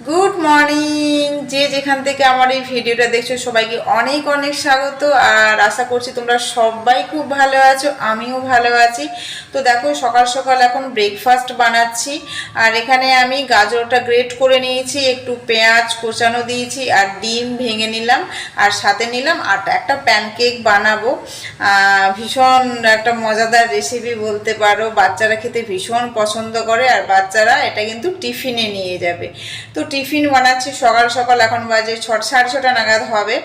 Good morning যে যেখান থেকে আমার এই ভিডিওটা দেখছ, সবাইকে অনেক অনেক স্বাগত। আর আশা করছি তোমরা সবাই খুব ভালো আছো, আমিও ভালো আছি। তো দেখো, সকাল সকাল এখন ব্রেকফাস্ট বানাচ্ছি। আর এখানে আমি গাজরটা গ্রেট করে নিয়েছি, একটু পেঁয়াজ কোচানো দিয়েছি আর ডিম ভেঙে নিলাম আর সাথে নিলাম আর একটা প্যানকেক বানাবো। ভীষণ একটা মজাদার রেসিপি বলতে পারো, বাচ্চারা খেতে ভীষণ পছন্দ করে আর বাচ্চারা এটা কিন্তু টিফিনে নিয়ে যাবে। তো টিফিন বানাচ্ছি সকাল সকাল এখন বাজে ছ, সাড়ে ছটা নাগাদ হবে।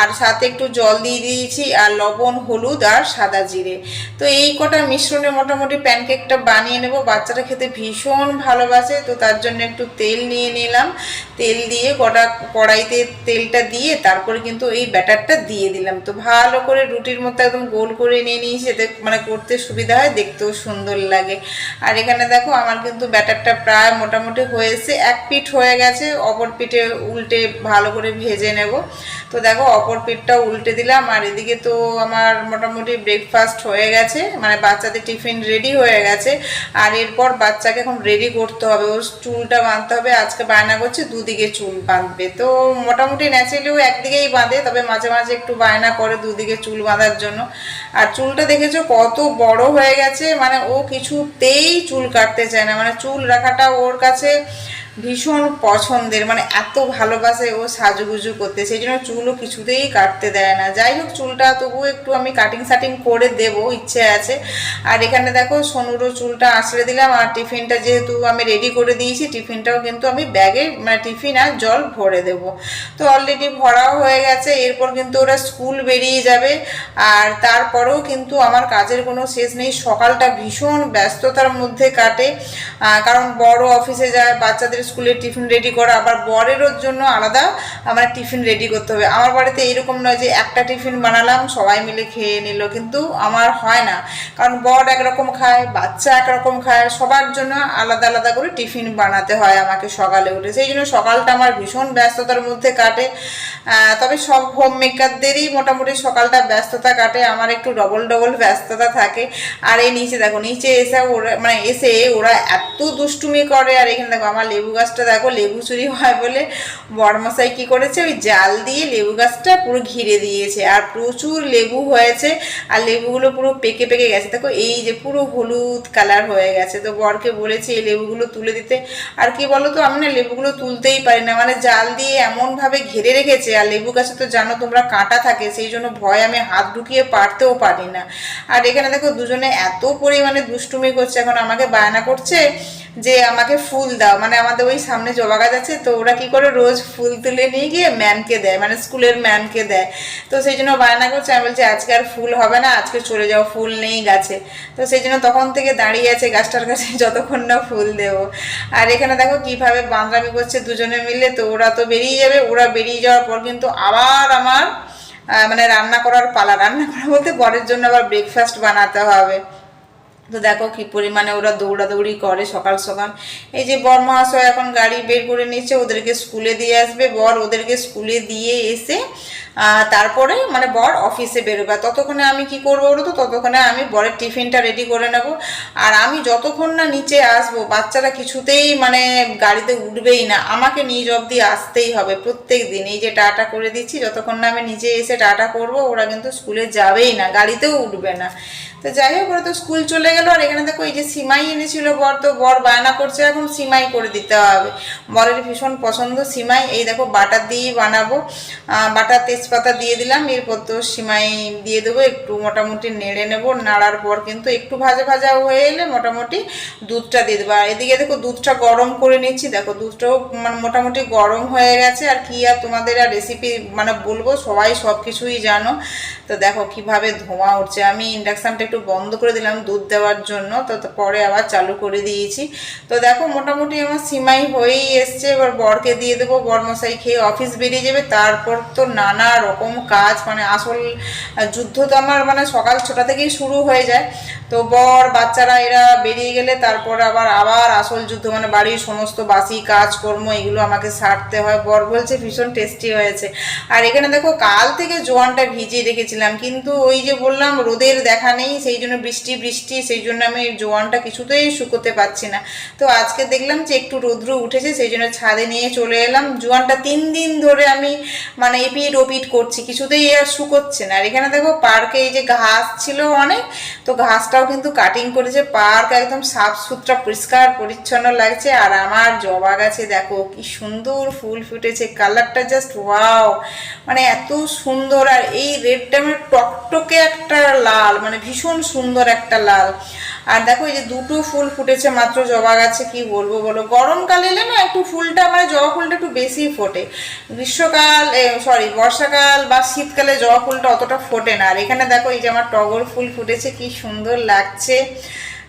আর সাথে একটু জল দিয়ে দিয়েছি আর লবণ, হলুদ আর সাদা জিরে। তো এই কটা মিশ্রণে মোটামুটি প্যানকেকটা বানিয়ে নেব। বাচ্চারা খেতে ভীষণ ভালোবাসে, তো তার জন্য একটু তেল নিয়ে নিলাম। তেল দিয়ে কটা কড়াইতে তেলটা দিয়ে তারপরে কিন্তু এই ব্যাটারটা দিয়ে দিলাম। তো ভালো করে রুটির মতো একদম গোল করে নিয়ে নিয়েছি, এতে মানে করতে সুবিধা হয়, দেখতেও সুন্দর লাগে। আর এখানে দেখো, আমার কিন্তু ব্যাটারটা প্রায় মোটামুটি হয়েছে, এক পিঠ হয়ে গেছে, অপর পিঠে উল্টে ভালো করে ভেজে নেব। তো দেখো, অপর পিঠটা উল্টে দিলাম, আর এদিকে তো আমার মোটামুটি ব্রেকফাস্ট হয়ে গেছে মানে বাচ্চাদের টিফিন রেডি হয়ে গেছে, আর এরপর বাচ্চাকে এখন রেডি করতে হবে। ওর চুলটা বাঁধতে হবে, আজকে বায়না করছে, দুদিকে চুল বাঁধবে। তো মোটামুটি ন্যাচারালিও একদিকেই বাঁধে, তবে মাঝে মাঝে একটু বায়না করে দুদিকে চুল বাঁধার জন্য। আর চুলটা দেখেছ কত বড় হয়ে গেছে মানে ও কিছুতেই চুল কাটতে চায় না। মানে চুল রাখাটা ওর কাছে ভীষণ পছন্দের মানে এত ভালোবাসে ও সাজুগুজু করতে, সেই জন্য চুলও কিছুতেই কাটতে দেয় না। যাই হোক, চুলটা তবু একটু আমি কাটিং সাটিং করে দেবো, ইচ্ছে আছে। আর এখানে দেখো, সোনুরও চুলটা আঁচড়ে দিলাম, আর টিফিনটা যেহেতু আমি রেডি করে দিয়েছি, টিফিনটাও কিন্তু আমি ব্যাগে মানে টিফিন আর জল ভরে দেব। তো অলরেডি ভরাও হয়ে গেছে, এরপর কিন্তু ওরা স্কুল বেরিয়ে যাবে, আর তারপরেও কিন্তু আমার কাজের কোনো শেষ নেই, সকালটা ভীষণ ব্যস্ততার মধ্যে কাটে। কারণ বড় অফিসে যায়, বাচ্চাদের স্কুলে টিফিন রেডি করা, আবার বরেরও জন্য আলাদা আমার টিফিন রেডি করতে হবে। আমার বাড়িতে এরকম নয় যে একটা টিফিন বানালাম, সবাই মিলে খেয়ে নিল, কিন্তু আমার হয় না। কারণ বর একরকম খায়, বাচ্চা একরকম খায়, সবার জন্য আলাদা আলাদা করে টিফিন বানাতে হয় আমাকে সকালে উঠে। সেই জন্য সকালটা আমার ভীষণ ব্যস্ততার মধ্যে কাটে। তবে সব হোম মেকারদেরই মোটামুটি সকালটা ব্যস্ততা কাটে, আমার একটু ডবল ডবল ব্যস্ততা থাকে। আর এই নিচে দেখো, নিচে এসে ওরা মানে এসে ওরা এত দুষ্টুমি করে, আর এখানে দেখো আমার লেবু গাছটা দেখো লেবু চুরি হয় বলে বড়মশাই কি করেছে? ওই জাল দিয়ে লেবু গাছটা পুরো ঘিরে দিয়েছে। আর প্রচুর লেবু হয়েছে আর লেবুগুলো পুরো পেকে পেকে গেছে। দেখো এই যে পুরো হলুদ কালার হয়ে গেছে। তো বরকে বলেছি এই লেবুগুলো তুলে দিতে। আর কি বলো তো আমি না লেবুগুলো তুলতেই পারি না। মানে জাল দিয়ে এমনভাবে ঘিরে রেখেছে। আর লেবু গাছে তো জানো তোমরা কাঁটা থাকে, সেই জন্য ভয় আমি হাত ঢুকিয়ে পারতেও পারি না। আর এখানে দেখো দুজনে এত পরিমাণে দুষ্টুমি করছে। এখন আমাকে বায়না করছে যে আমাকে ফুল দাও। মানে আমাদের ওই সামনে জবা গাছ আছে, তো ওরা কি করে রোজ ফুল তুলে নিয়ে গিয়ে ম্যামকে দেয় মানে স্কুলের ম্যামকে দেয়। তো সেই জন্য বায়না করছে, আমি বলছি, আজকে আর ফুল হবে না, আজকে চলে যাও, ফুল নেই গাছে। তো সেই জন্য তখন থেকে দাঁড়িয়ে আছে গাছটার কাছে, যতক্ষণ না ফুল দেবো। আর এখানে দেখো কীভাবে বাঁদরামি করছে দুজনে মিলে, তো ওরা তো বেরিয়ে যাবে, ওরা বেরিয়ে যাওয়ার পর কিন্তু আবার আমার মানে রান্না করার পালা। রান্না করা বলতে বরের জন্য আবার ব্রেকফাস্ট বানাতে হবে। তো দেখো কি পরিমাণে ওরা দৌড়াদৌড়ি করে সকাল সকাল। এই যে বর মহাশয় এখন গাড়ি বের করে নিচ্ছে, ওদেরকে স্কুলে দিয়ে আসবে। বর ওদেরকে স্কুলে দিয়ে এসে তারপরে মানে বর অফিসে বেরোবে। ততক্ষণে আমি কি করব বলো তো ততক্ষণে আমি বরের টিফিনটা রেডি করে নেব। আর আমি যতক্ষণ না নিচে আসব, বাচ্চারা কিছুতেই মানে গাড়িতে উঠবেই না। আমাকে নিজ অবধি আসতেই হবে প্রত্যেক দিন। এই যে টাটা করে দিচ্ছি, যতক্ষণ না আমি নিচে এসে টাটা করব, ওরা কিন্তু স্কুলে যাবেই না, গাড়িতেও উঠবে না। তো যাই হোক, ওরা তো স্কুল চলে গেল। আর এখানে দেখো, এই যে সিমাই এনেছিল বর, তো বর বায়না করছে, এখন সিমাই করে দিতে হবে। বরের ভীষণ পছন্দ সিমাই। এই দেখো, বাটার দিয়েই বানাবো। বাটার বাটার তেজপাতা দিয়ে দিলাম, এরপর তো সিমাই দিয়ে দেবো, একটু মোটামুটি নেড়ে নেব, নাড়ার পর কিন্তু একটু ভাজা ভাজা হয়ে এলে মোটামুটি দুধটা দিয়ে দেবো। আর এদিকে দেখো দুধটা গরম করে নিচ্ছি দেখো দুধটাও মানে মোটামুটি গরম হয়ে গেছে, আর কি আর তোমাদের আর রেসিপি মানে বলব, সবাই সব কিছুই জানো। তো দেখো কীভাবে ধোঁয়া উঠছে, আমি ইন্ডাকশানটা একটু বন্ধ করে দিলাম দুধ দেওয়ার জন্য, তো পরে আবার চালু করে দিয়েছি। তো দেখো মোটামুটি আমার সিমাই হয়েই এসছে, এবার বরকে দিয়ে দেবো বর মশাই খেয়ে অফিস বেরিয়ে যাবে, তারপর তো নানা রকম কাজ মানে আসল যুদ্ধ তো আমার মানে সকাল ছটা থেকেই শুরু হয়ে যায়। তো বর, বাচ্চারা এরা বেরিয়ে গেলে তারপর আবার আবার আসল যুদ্ধ মানে বাড়ির সমস্ত বাসি কাজকর্ম এগুলো আমাকে সারতে হয়। বর বলছে, ভীষণ টেস্টি হয়েছে। আর এখানে দেখো, কাল থেকে জোয়ানটা ভিজিয়ে রেখেছিলাম, কিন্তু ওই যে বললাম, রোদের দেখা নেই, সেই জন্য বৃষ্টি বৃষ্টি, সেই জন্য আমি জোয়ানটা কিছুতেই শুকোতে পারছি না। তো আজকে দেখলাম যে একটু রৌদ্র উঠেছে, সেই জন্য ছাদে নিয়ে চলে এলাম। জোয়ানটা তিন দিন ধরে আমি মানে এপিট ওপিট করছি, কিছুতেই এ আর শুকোচ্ছে না। আর এখানে দেখো পার্কে এই যে ঘাস ছিল অনেক, তো ঘাসটাও কিন্তু কাটিং করেছে। পার্ক একদম সাফ সুতরা, পরিষ্কার, পরিচ্ছন্ন লাগছে। আর আমার জবা গাছে দেখো কি সুন্দর ফুল ফুটেছে। কালারটা জাস্ট ওয়াও মানে এত সুন্দর। আর এই রেডটা মানে টকটকে একটা লাল মানে ভীষণ সুন্দর একটা লাল। আর দেখো এই যে দুটো ফুল ফুটেছে, মাত্র জবা গাছে, কি বলব বলো? গরমকাল এলে না একটু ফুলটা মানে জবা ফুলটা একটু বেশি ফোটে। গ্রীষ্মকাল সরি বর্ষাকাল বা শীতকালে জবা ফুলটা অতটা ফোটে না। আর এখানে দেখো এই যে আমার টগর ফুল ফুটেছে, কি সুন্দর লাগছে।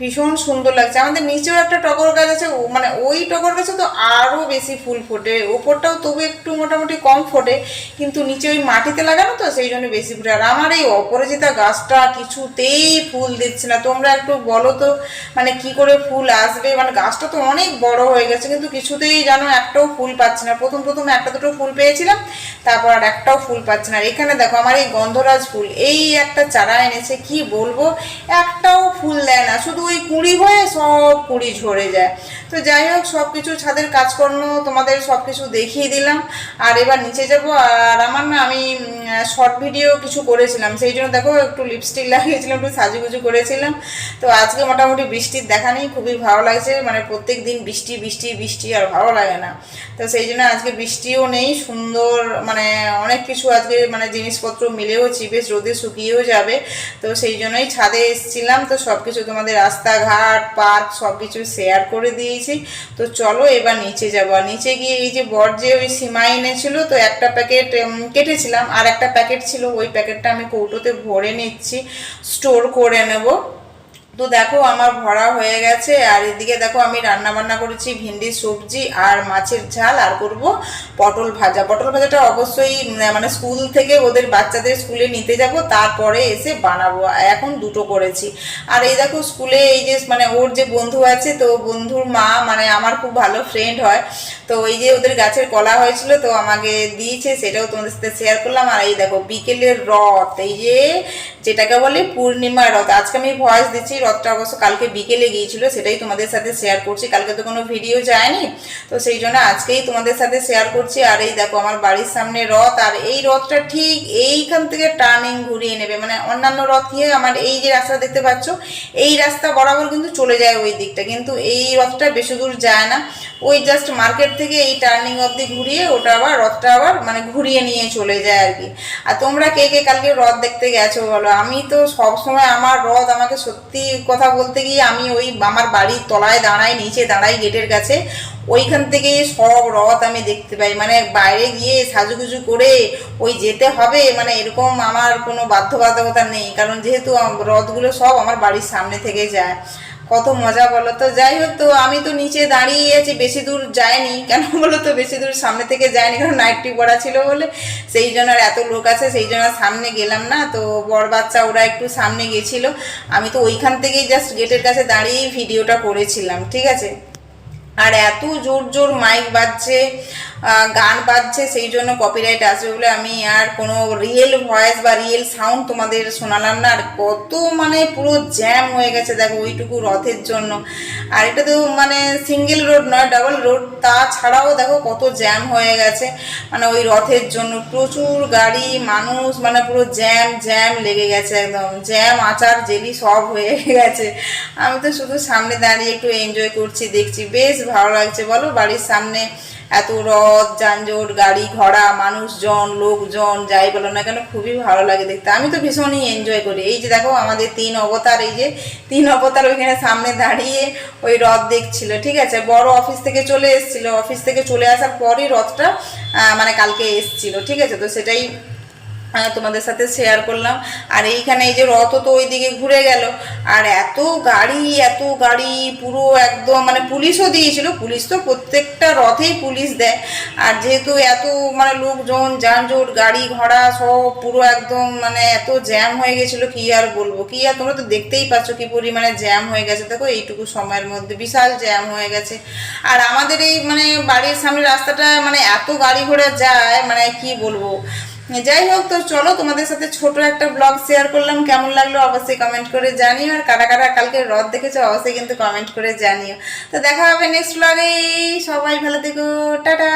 ভীষণ সুন্দর লাগছে। আমাদের নিচেও একটা টগর গাছ আছে মানে ওই টগর গাছে তো আরও বেশি ফুল ফোটে। ওপরটাও তবু একটু মোটামুটি কম ফোটে, কিন্তু নিচে ওই মাটিতে লাগানো তো, সেই জন্য বেশি ফুটে। আর আমার এই অপরাজিতা গাছটা কিছুতেই ফুল দিচ্ছে না। তোমরা একটু বলো তো মানে কি করে ফুল আসবে? মানে গাছটা তো অনেক বড় হয়ে গেছে, কিন্তু কিছুতেই যেন একটাও ফুল পাচ্ছে না। প্রথম প্রথম একটা দুটো ফুল পেয়েছিলাম, তারপর আর একটাও ফুল পাচ্ছে না। আর এখানে দেখো, আমার এই গন্ধরাজ ফুল, এই একটা চারা এনেছে, কি বলব? একটাও ফুল দেয় না। শুধু ওই কুঁড়ি হয়ে সব কুঁড়ি ঝরে যায়। তো যাই হোক সব কিছু ছাদের কাজকর্ম তোমাদের সব কিছু দেখিয়ে দিলাম। আর এবার নিচে যাব। আর আমার না, আমি শর্ট ভিডিও কিছু করেছিলাম। সেই জন্য দেখো, একটু লিপস্টিক লাগিয়েছিলাম, একটু সাজুগুজু করেছিলাম। তো আজকে মোটামুটি বৃষ্টির দেখা নেই, খুবই ভালো লাগছে। মানে প্রত্যেক দিন বৃষ্টি বৃষ্টি বৃষ্টি, আর ভালো লাগে না। তো সেই জন্য আজকে বৃষ্টিও নেই, সুন্দর মানে অনেক কিছু আজকে মানে জিনিসপত্র মিলেওছি বেশ রোদে শুকিয়েও যাবে। তো সেই জন্যই ছাদে এসেছিলাম। তো সব কিছু তোমাদের রাস্তাঘাট পার্ক সব কিছু শেয়ার করে দিয়েছি। তো চলো এবার নিচে যাব। নিচে গিয়ে এই যে বর যে ওই সীমা এনেছিল, তো একটা প্যাকেট কেটেছিলাম। আর একটা প্যাকেট ছিল, ওই প্যাকেটটা আমি কৌটোতে ভরে নিচ্ছি স্টোর করে নেব। তো দেখো আমার ভরা হয়ে গেছে, আর এদিকে দেখো আমি রান্না বান্না করেছি ভিন্ডির সবজি আর মাছের ঝাল, আর করব পটল ভাজা। পটল ভাজাটা অবশ্যই মানে স্কুল থেকে ওদের বাচ্চাদের স্কুলে নিতে যাব, তারপরে এসে বানাবো। এখন দুটো করেছি। আর এই দেখো স্কুলে এই যে মানে ওর যে বন্ধু আছে, তো বন্ধুর মা মানে আমার খুব ভালো ফ্রেন্ড হয়। তো এই যে ওদের গাছের কলা হয়েছিল, তো আমাকে দিয়েছে, সেটাও তোমাদের সাথে শেয়ার করলাম। আর এই দেখো বিকেলের রথ, এই যে যেটাকে বলে পূর্ণিমা রথ। আজকে আমি ভয়েস দিচ্ছি রথটা অবশ্য কালকে বিকেলে গিয়েছিল, সেটাই তোমাদের সাথে শেয়ার করছি। কালকে তো কোনো ভিডিও যায়নি, তো সেই জন্য আজকেই তোমাদের সাথে শেয়ার করছি। আর এই দেখো, আমার বাড়ির সামনে রথ, আর এই রথটা ঠিক এইখান থেকে টার্নিং ঘুরিয়ে নেবে। মানে অন্যান্য রথ গিয়ে আমার এই যে রাস্তা দেখতে পাচ্ছ, এই রাস্তা বরাবর কিন্তু চলে যায় ওই দিকটা। কিন্তু এই রথটা বেশি দূর যায় না। ওই জাস্ট মার্কেট থেকে এই টার্নিং অবধি ঘুরিয়ে ওটা আবার, রথটা আবার মানে ঘুরিয়ে নিয়ে চলে যায় আর কি। আর তোমরা কে কে কালকে রথ দেখতে গেছো বলো? আমি তো সবসময় আমার রথ আমাকে সত্যি কথা বলতে গিয়ে আমি ওই আমার বাড়ির তলায় দাঁড়াই, নিচে দাঁড়াই গেটের কাছে, ওইখান থেকে সব রথ আমি দেখতে পাই। মানে বাইরে গিয়ে সাজুগুজু করে ওই যেতে হবে মানে এরকম আমার কোনো বাধ্যবাধকতা নেই। কারণ যেহেতু রথগুলো সব আমার বাড়ির সামনে থেকে যায়। কত মজা বলো তো। যাই হোক তো, আমি তো নিচে দাঁড়িয়ে আছি, বেশি দূর যায়নি কেন বলো তো, বেশি দূর সামনে থেকে যায়নি কারণ নাইটটি পড়া ছিল বলে। সেই জন্য আর এত লোক আছে, সেই জন্য সামনে গেলাম না। তো বড় বাচ্চা ওরা একটু সামনে গেছিল। আমি তো ওইখান থেকেই জাস্ট গেটের কাছে দাঁড়িয়েই ভিডিওটা করেছিলাম, ঠিক আছে? আর এত জোর জোর মাইক বাজছে গান বাজছে, সেই জন্য কপিরাইট আসবে বলে আমি আর কোনো রিয়েল ভয়েস বা রিয়েল সাউন্ড তোমাদের শোনালাম না। আর কত মানে পুরো জ্যাম হয়ে গেছে, দেখো ওইটুকু রথের জন্য। আর এটা তো মানে সিঙ্গেল রোড নয় ডাবল রোড তাছাড়াও দেখো কত জ্যাম হয়ে গেছে। মানে ওই রথের জন্য প্রচুর গাড়ি, মানুষ মানে পুরো জ্যাম জ্যাম লেগে গেছে একদম। জ্যাম আচার, জেলি সব হয়ে গেছে। আমি তো শুধু সামনে দাঁড়িয়ে একটু এনজয় করছি, দেখছি। বেশ ভালো লাগছে, বলো? বাড়ির সামনে এত রথ, যানজট, গাড়ি, ঘোড়া, মানুষজন, লোকজন, যাই বলো না কেন, খুবই ভালো লাগে দেখতে। আমি তো ভীষণই এনজয় করি। এই যে দেখো, আমাদের তিন অবতার, এই যে তিন অবতার ওইখানে সামনে দাঁড়িয়ে ওই রথ দেখছিল, ঠিক আছে? বড় অফিস থেকে চলে এসেছিল। অফিস থেকে চলে আসার পরই রথটা মানে কালকে এসছিল, ঠিক আছে? তো সেটাই তোমাদের সাথে শেয়ার করলাম। আর এইখানে এই যে রথ তো ওইদিকে ঘুরে গেল। আর এত গাড়ি এত গাড়ি, পুরো একদম মানে পুলিশও দিয়েছিল। পুলিশ তো প্রত্যেকটা রথেই পুলিশ দেয়। আর যেহেতু এত মানে লোকজন, যানজট, গাড়ি ঘোড়া সব পুরো একদম মানে এত জ্যাম হয়ে গেছিল, কি আর বলব? কি আর তোমরা তো দেখতেই পাচ্ছ কি পরিমাণে জ্যাম হয়ে গেছে। দেখো, এইটুকু সময়ের মধ্যে বিশাল জ্যাম হয়ে গেছে। আর আমাদের এই মানে বাড়ির সামনে রাস্তাটা মানে এত গাড়ি ঘোড়া যায় মানে কি বলব? যাই হোক, তো চলো তোমাদের সাথে ছোট একটা ব্লগ শেয়ার করলাম। কেমন লাগল অবশ্যই কমেন্ট করে জানিও। আর কারা কারা কালকে রথ দেখেছ, অবশ্যই কিন্তু কমেন্ট করে জানিও। তো দেখা হবে নেক্সট ব্লগে সবাই ভালো থেকো। টাটা!